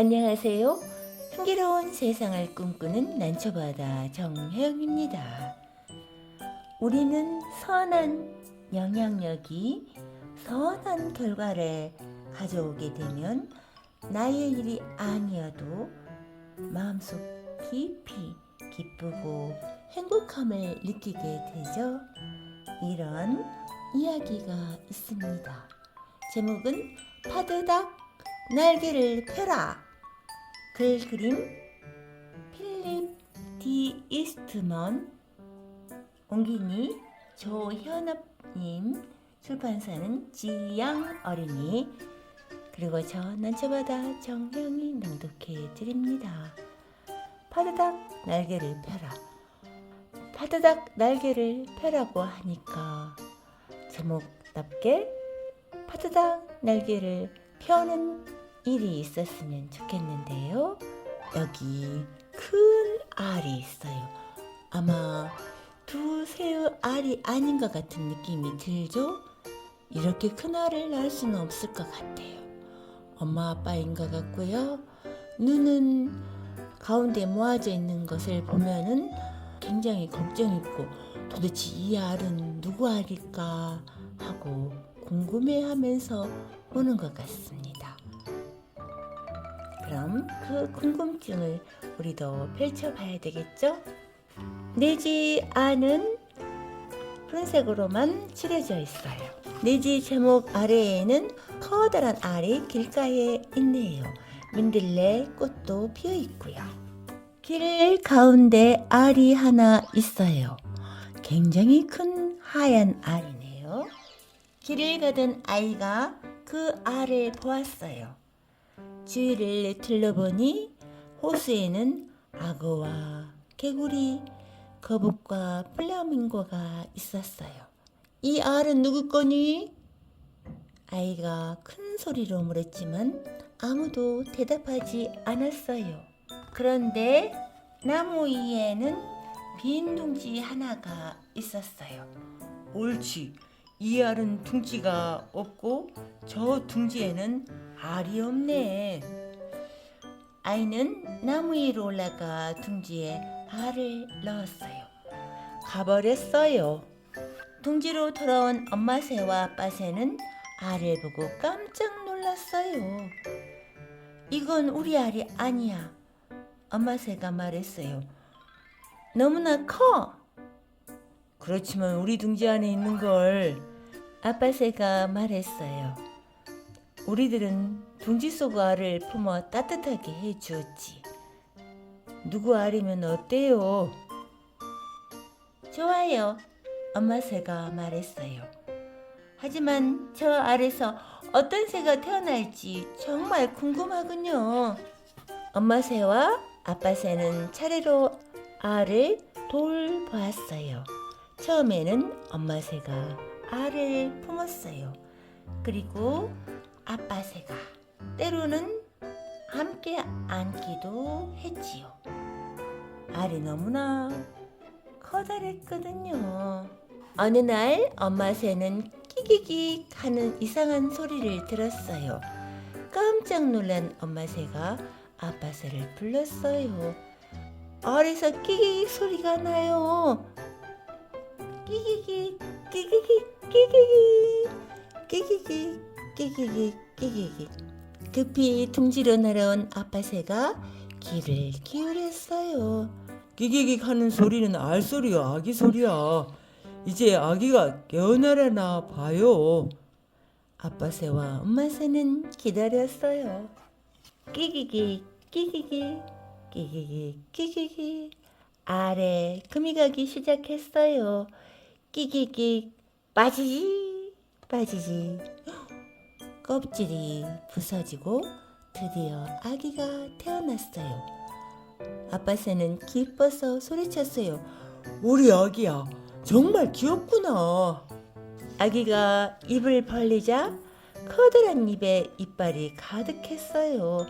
안녕하세요. 향기로운 세상을 꿈꾸는 난초바다 정혜영입니다. 우리는 선한 영향력이 선한 결과를 가져오게 되면 나의 일이 아니어도 마음속 깊이 기쁘고 행복함을 느끼게 되죠. 이런 이야기가 있습니다. 제목은 파드닥 날개를 펴라. 글 그림 필립 디 이스트먼 옹기니 조현업님 출판사는 지양 어린이 그리고 저 난초바다 정형이 낭독해 드립니다. 파드닥 날개를 펴라. 파드닥 날개를 펴라고 하니까 제목답게 파드닥 날개를 펴는 일이 있었으면 좋겠는데요. 여기 큰 알이 있어요. 아마 두새의 알이 아닌 것 같은 느낌이 들죠? 이렇게 큰 알을 낳을 수는 없을 것 같아요. 엄마 아빠인 것 같고요. 눈은 가운데 모아져 있는 것을 보면은 굉장히 걱정이고 도대체 이 알은 누구 알일까 하고 궁금해하면서 보는 것 같습니다. 그럼 그 궁금증을 우리도 펼쳐봐야 되겠죠? 내지 안은 푸른색으로만 칠해져 있어요. 내지 제목 아래에는 커다란 알이 길가에 있네요. 민들레 꽃도 피어 있고요. 길 가운데 알이 하나 있어요. 굉장히 큰 하얀 알이네요. 길을 가던 아이가 그 알을 보았어요. 주위를 둘러보니 호수에는 악어와 개구리, 거북과 플라밍고가 있었어요. 이 알은 누구 거니? 아이가 큰 소리로 물었지만 아무도 대답하지 않았어요. 그런데 나무 위에는 빈 둥지 하나가 있었어요. 옳지. 이 알은 둥지가 없고 저 둥지에는 알이 없네. 아이는 나무 위로 올라가 둥지에 알을 넣었어요. 가버렸어요. 둥지로 돌아온 엄마 새와 아빠 새는 알을 보고 깜짝 놀랐어요. 이건 우리 알이 아니야. 엄마 새가 말했어요. 너무나 커. 그렇지만 우리 둥지 안에 있는 걸 아빠 새가 말했어요. 우리들은 둥지 속 알을 품어 따뜻하게 해 주었지. 누구 알이면 어때요? 좋아요. 엄마 새가 말했어요. 하지만 저 알에서 어떤 새가 태어날지 정말 궁금하군요. 엄마 새와 아빠 새는 차례로 알을 돌보았어요. 처음에는 엄마 새가 알을 품었어요. 그리고 아빠 새가 때로는 함께 앉기도 했지요. 알이 너무나 커다랬거든요. 어느 날 엄마 새는 끼기기 하는 이상한 소리를 들었어요. 깜짝 놀란 엄마 새가 아빠 새를 불렀어요. 알에서 끼기기 소리가 나요. 끼기기, 끼기기, 끼기기, 끼기기, 끼기기, 끼기기. 급히 둥지로 날아온 아빠 새가 귀를 기울였어요. 끼기기 하는 소리는 알 소리야, 아기 소리야. 이제 아기가 깨어나려나 봐요. 아빠 새와 엄마 새는 기다렸어요. 끼기기, 끼기기, 끼기기, 끼기기. 아래 금이 가기 시작했어요. 끼기기, 빠지지, 빠지지. 껍질이 부서지고 드디어 아기가 태어났어요. 아빠 새는 기뻐서 소리쳤어요. 우리 아기야, 정말 귀엽구나. 아기가 입을 벌리자 커다란 입에 이빨이 가득했어요.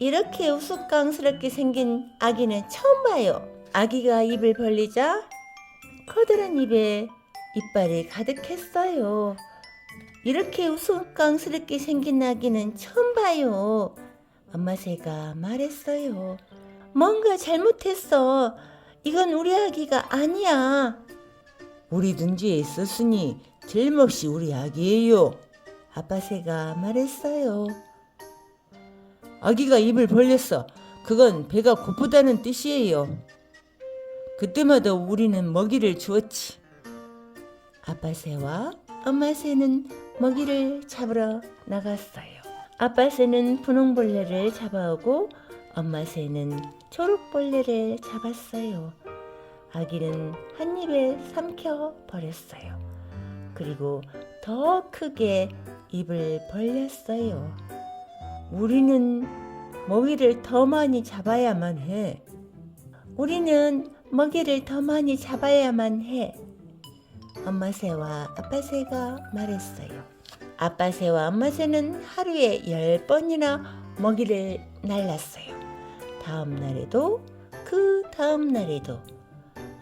이렇게 우스꽝스럽게 생긴 아기는 처음 봐요. 아기가 입을 벌리자 커다란 입에 이빨이 가득했어요. 이렇게 우스꽝스럽게 생긴 아기는 처음 봐요. 엄마 새가 말했어요. 뭔가 잘못했어. 이건 우리 아기가 아니야. 우리 둥지에 있었으니 틀림없이 우리 아기예요. 아빠 새가 말했어요. 아기가 입을 벌렸어. 그건 배가 고프다는 뜻이에요. 그때마다 우리는 먹이를 주었지. 아빠 새와 엄마 새는 먹이를 잡으러 나갔어요. 아빠 새는 분홍벌레를 잡아오고 엄마 새는 초록벌레를 잡았어요. 아기는 한 입에 삼켜 버렸어요. 그리고 더 크게 입을 벌렸어요. 우리는 먹이를 더 많이 잡아야만 해. 우리는 먹이를 더 많이 잡아야만 해. 엄마 새와 아빠 새가 말했어요. 아빠 새와 엄마 새는 하루에 열 번이나 먹이를 날랐어요. 다음 날에도 그 다음 날에도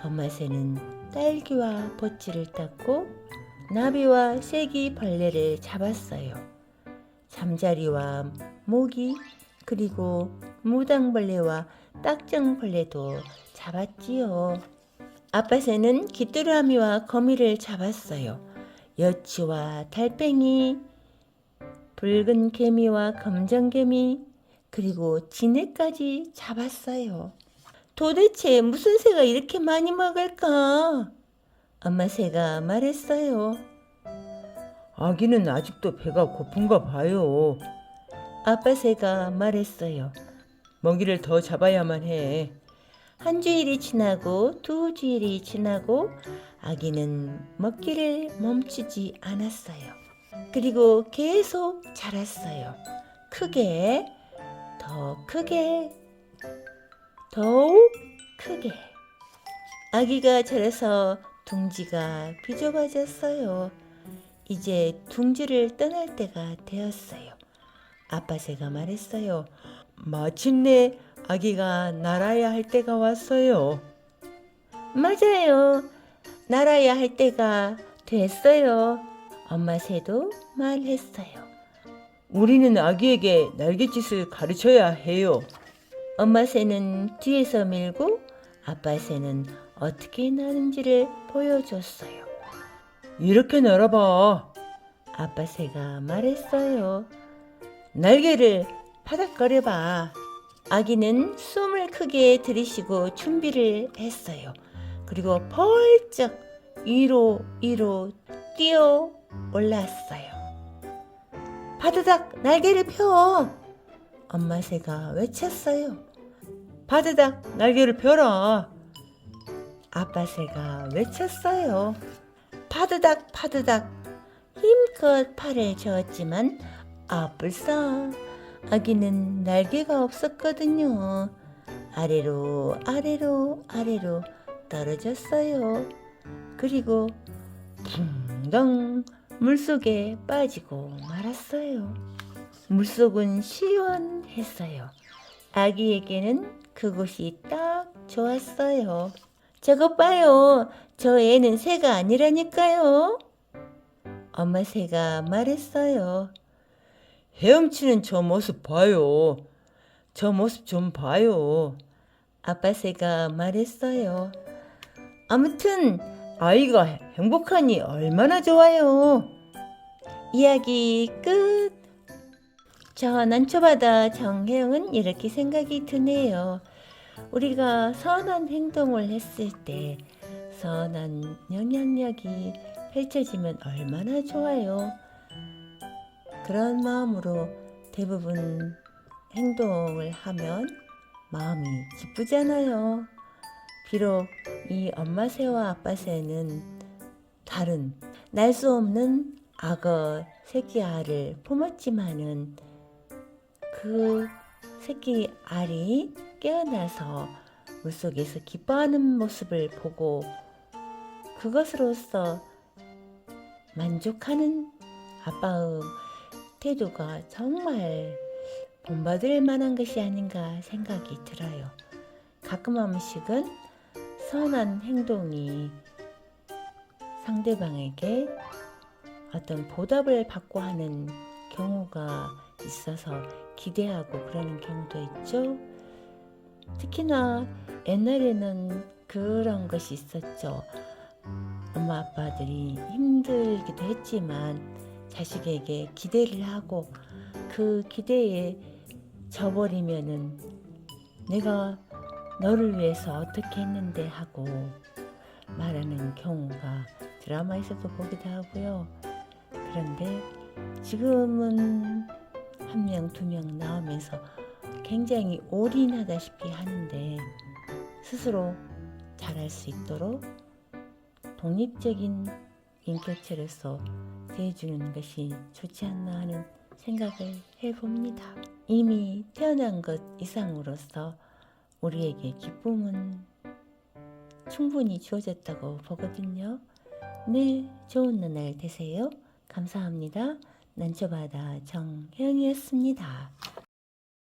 엄마 새는 딸기와 보치를 땄고 나비와 쐐기 벌레를 잡았어요. 잠자리와 모기 그리고 무당벌레와 딱정벌레도 잡았지요. 아빠 새는 귀뚜라미와 거미를 잡았어요. 여치와 달팽이, 붉은 개미와 검정 개미, 그리고 지네까지 잡았어요. 도대체 무슨 새가 이렇게 많이 먹을까? 엄마 새가 말했어요. 아기는 아직도 배가 고픈가 봐요. 아빠 새가 말했어요. 먹이를 더 잡아야만 해. 한 주일이 지나고 두 주일이 지나고 아기는 먹기를 멈추지 않았어요. 그리고 계속 자랐어요. 크게, 더 크게, 더욱 크게. 아기가 자라서 둥지가 비좁아졌어요. 이제 둥지를 떠날 때가 되었어요. 아빠 새가 말했어요. 마침내 아기가 날아야 할 때가 왔어요. 맞아요. 날아야 할 때가 됐어요. 엄마 새도 말했어요. 우리는 아기에게 날갯짓을 가르쳐야 해요. 엄마 새는 뒤에서 밀고 아빠 새는 어떻게 나는지를 보여줬어요. 이렇게 날아봐. 아빠 새가 말했어요. 날개를 파닥거려봐. 아기는 숨을 크게 들이쉬고 준비를 했어요. 그리고 벌쩍 위로 위로 뛰어 올랐어요. 바드닥 날개를 펴! 엄마 새가 외쳤어요. 바드닥 날개를 펴라. 아빠 새가 외쳤어요. 파드닥 파드닥 힘껏 팔을 저었지만 아뿔싸 아기는 날개가 없었거든요. 아래로 아래로 아래로 떨어졌어요. 그리고 붕덩 물속에 빠지고 말았어요. 물속은 시원했어요. 아기에게는 그곳이 딱 좋았어요. 저것 봐요. 저 애는 새가 아니라니까요. 엄마 새가 말했어요. 헤엄치는 저 모습 봐요. 저 모습 좀 봐요. 아빠 새가 말했어요. 아무튼 아이가 행복하니 얼마나 좋아요. 이야기 끝. 저 난초바다 정혜영은 이렇게 생각이 드네요. 우리가 선한 행동을 했을 때 선한 영향력이 펼쳐지면 얼마나 좋아요. 그런 마음으로 대부분 행동을 하면 마음이 기쁘잖아요. 비록 이 엄마 새와 아빠 새는 다른 날 수 없는 악어 새끼 알을 품었지만은 그 새끼 알이 깨어나서 물속에서 기뻐하는 모습을 보고 그것으로서 만족하는 아빠의 태도가 정말 본받을 만한 것이 아닌가 생각이 들어요. 가끔 한 번씩은 선한 행동이 상대방에게 어떤 보답을 받고 하는 경우가 있어서 기대하고 그러는 경우도 있죠. 특히나 옛날에는 그런 것이 있었죠. 엄마 아빠들이 힘들기도 했지만 자식에게 기대를 하고 그 기대에 져버리면은 내가 너를 위해서 어떻게 했는데 하고 말하는 경우가 드라마에서도 보기도 하고요. 그런데 지금은 한 명, 두 명 나오면서 굉장히 올인하다시피 하는데 스스로 잘할 수 있도록 독립적인 인격체로서 대해주는 것이 좋지 않나 하는 생각을 해봅니다. 이미 태어난 것 이상으로서 우리에게 기쁨은 충분히 주어졌다고 보거든요. 늘 좋은 날 되세요. 감사합니다. 난초바다 정혜영이었습니다.